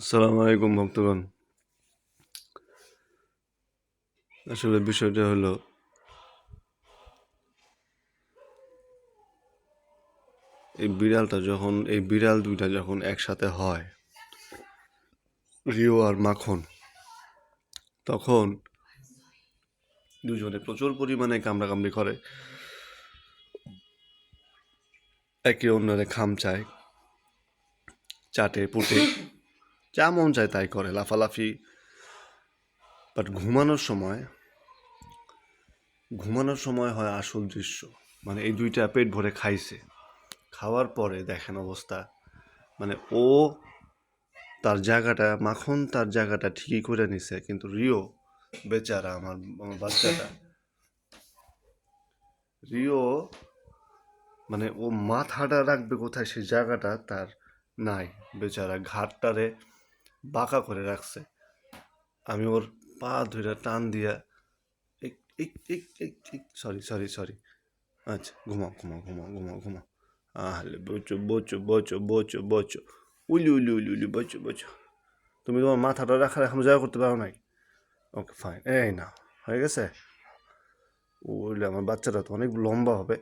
আসসালামু আলাইকুম, ভক্তগণ। আসলে বিষয়টা হলো, এই বিড়ালটা যখন, এই বিড়াল দুইটা যখন একসাথে হয়, রিও আর মাখন, তখন দুজনে প্রচুর পরিমাণে কামড়াকামড়ি করে। একে অন্যরে খাম চায় চাটে, পুটে যা মন চায় তাই করে, লাফালাফি। বাট ঘুমানোর সময় ঘুমানোর সময় হয় আসল দৃশ্য। মানে এই দুইটা পেট ভরে খাইছে। খাওয়ার পরে দেখেন অবস্থা। মানে ও তার জায়গাটা, মাখন তার জায়গাটা ঠিকই করে নিছে, কিন্তু রিও বেচারা আমার আমার বাচ্চাটা। রিও মানে ও মাথাটা রাখবে কোথায় সেই জায়গাটা তার নাই। বেচারা ঘাটটারে বাঁকা করে রাখছে। আমি ওর পা ধরে টান দিয়া সরি সরি সরি আচ্ছা ঘুমাও ঘুমাও ঘুমাও ঘুমাও ঘুমাও। আহলে বোচো বোচো বোচো বোচো বোচো উলি উলি উলি উলি বোচো বোচো তুমি তোমার মাথাটা রাখার এখন জায়গা করতে পারো নাই? ওকে ফাইন এই না হয়ে গেছে? ওইলে আমার বাচ্চাটা তো অনেক লম্বা হবে,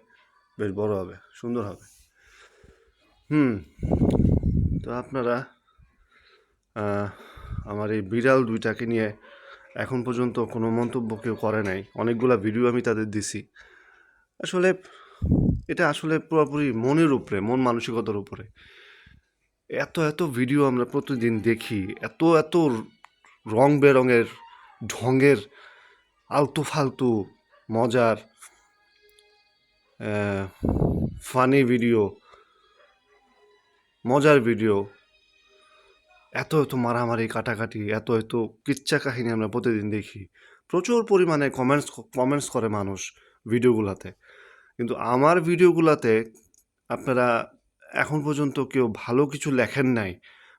বেশ বড় হবে, সুন্দর হবে। হুম, তো আপনারা আমার এই বিড়াল দুইটাকে নিয়ে এখন পর্যন্ত কোনো মন্তব্য কেউ করে নাই। অনেকগুলো ভিডিও আমি তাদের দিছি। আসলে এটা আসলে পুরোপুরি মনের উপরে, মন মানসিকতার উপরে। এত এত ভিডিও আমরা প্রতিদিন দেখি, এত এত রং বেরঙের, ঢঙের, আলতু ফালতু, মজার ফানি ভিডিও মজার ভিডিও এত এত মারামারি, কাটাকাটি, এত এত কিচ্ছা কাহিনী আমরা প্রতিদিন দেখি। প্রচুর পরিমাণে কমেন্টস কমেন্টস করে মানুষ ভিডিওগুলোতে। কিন্তু আমার ভিডিওগুলোতে আপনারা এখন পর্যন্ত কেউ ভালো কিছু লেখেন নাই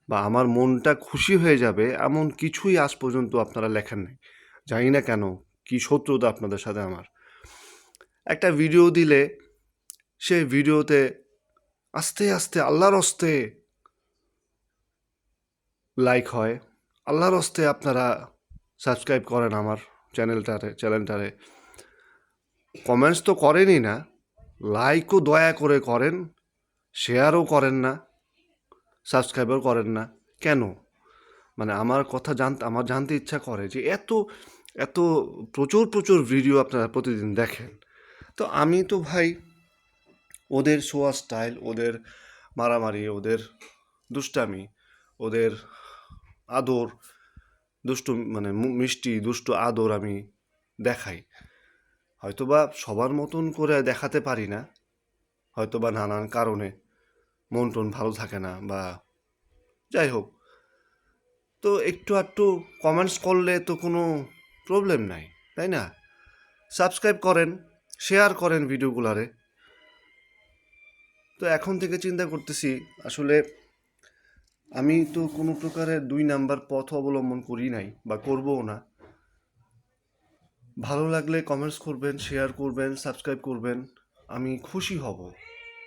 বা আমার মনটা খুশি হয়ে যাবে এমন কিছুই আজ পর্যন্ত আপনারা লেখেন নাই। জানি না কেন, কি শত্রুতা আপনাদের সাথে আমার। একটা ভিডিও দিলে সেই ভিডিওতে আস্তে আস্তে, আল্লাহর হস্তে লাইক হয়। আল্লাহর হস্তে আপনারা সাবস্ক্রাইব করেন আমার চ্যানেলটারে চ্যানেলটারে কমেন্টস তো করেনই না। লাইকও দয়া করে করেন শেয়ারও করেন না সাবস্ক্রাইবও করেন না। কেন? মানে আমার কথা জানতে, আমার জানতে ইচ্ছা করে যে এত এত প্রচুর প্রচুর ভিডিও আপনারা প্রতিদিন দেখেন। তো আমি তো ভাই, ওদের শোয়া স্টাইল ওদের মারামারি, ওদের দুষ্টামি, ওদের আদর, দুষ্টু মানে মিষ্টি, দুষ্টু আদর আমি দেখাই। হয়তোবা সবার মতন করে দেখাতে পারি না, হয়তোবা নানান কারণে মন টন ভালো থাকে না বা যাই হোক। তো একটু একটু কমেন্টস করলে তো কোনো প্রবলেম নাই, তাই না? সাবস্ক্রাইব করেন শেয়ার করেন ভিডিওগুলারে তো এখন থেকে চিন্তা করতেছি, আসলে আমি তো কোনো প্রকারের দুই নাম্বার পথ অবলম্বন করি নাই বা করবও না। ভালো লাগলে কমেন্টস করবেন শেয়ার করবেন সাবস্ক্রাইব করবেন। আমি খুশি হব।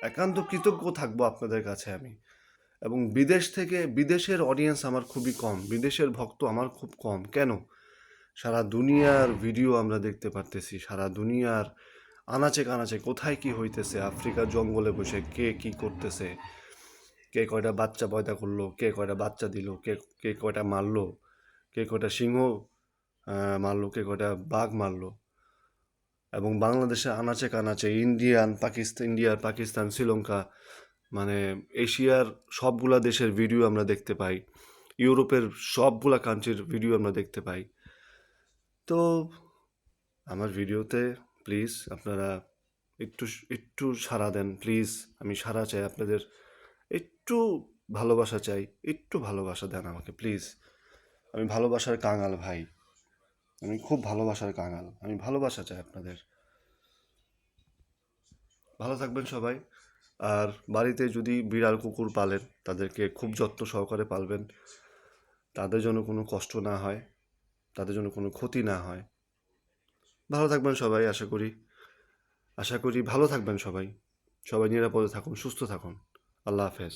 একান্ত কৃতজ্ঞ থাকব আপনাদের কাছে আমি। এবং বিদেশ থেকে, বিদেশের অডিয়েন্স আমার খুবই কম। বিদেশের ভক্ত আমার খুব কম। কেন? সারা দুনিয়ার ভিডিও আমরা দেখতে পারতেছি। সারা দুনিয়ার আনাচে কানাচে কোথায় কি হইতেছে? আফ্রিকার জঙ্গলে বসে কে কি করতেছে? কে কয়টা বাচ্চা পয়দা করল, কে কয়টা বাচ্চা দিল, কে কে কয়টা মারলো, কে কয়টা সিংহ মারলো, কে কয়টা বাঘ মারলো। এবং বাংলাদেশে আনাচে কানাচে ইন্ডিয়ান পাকিস্তান ইন্ডিয়ার, পাকিস্তান, শ্রীলঙ্কা মানে এশিয়ার সবগুলা দেশের ভিডিও আমরা দেখতে পাই। ইউরোপের সবগুলা কান্ট্রির ভিডিও আমরা দেখতে পাই। তো আমার ভিডিওতে প্লিজ আপনারা একটু একটু সাড়া দেন। প্লিজ আমি সাড়া চাই আপনাদের একটু ভালোবাসা চাই, একটু ভালোবাসা দেন আমাকে প্লিজ আমি ভালোবাসার কাঙাল ভাই। আমি খুব ভালোবাসার কাঙাল। আমি ভালোবাসা চাই আপনাদের। ভালো থাকবেন সবাই। আর বাড়িতে যদি বিড়াল কুকুর পালেন, তাদেরকে খুব যত্ন সহকারে পালবেন। তাদের জন্য কোনো কষ্ট না হয়, তাদের জন্য কোনো ক্ষতি না হয়। ভালো থাকবেন সবাই, আশা করি। আশা করি ভালো থাকবেন সবাই। সবাই নিরাপদে থাকুন, সুস্থ থাকুন। আল্লাহ হাফেজ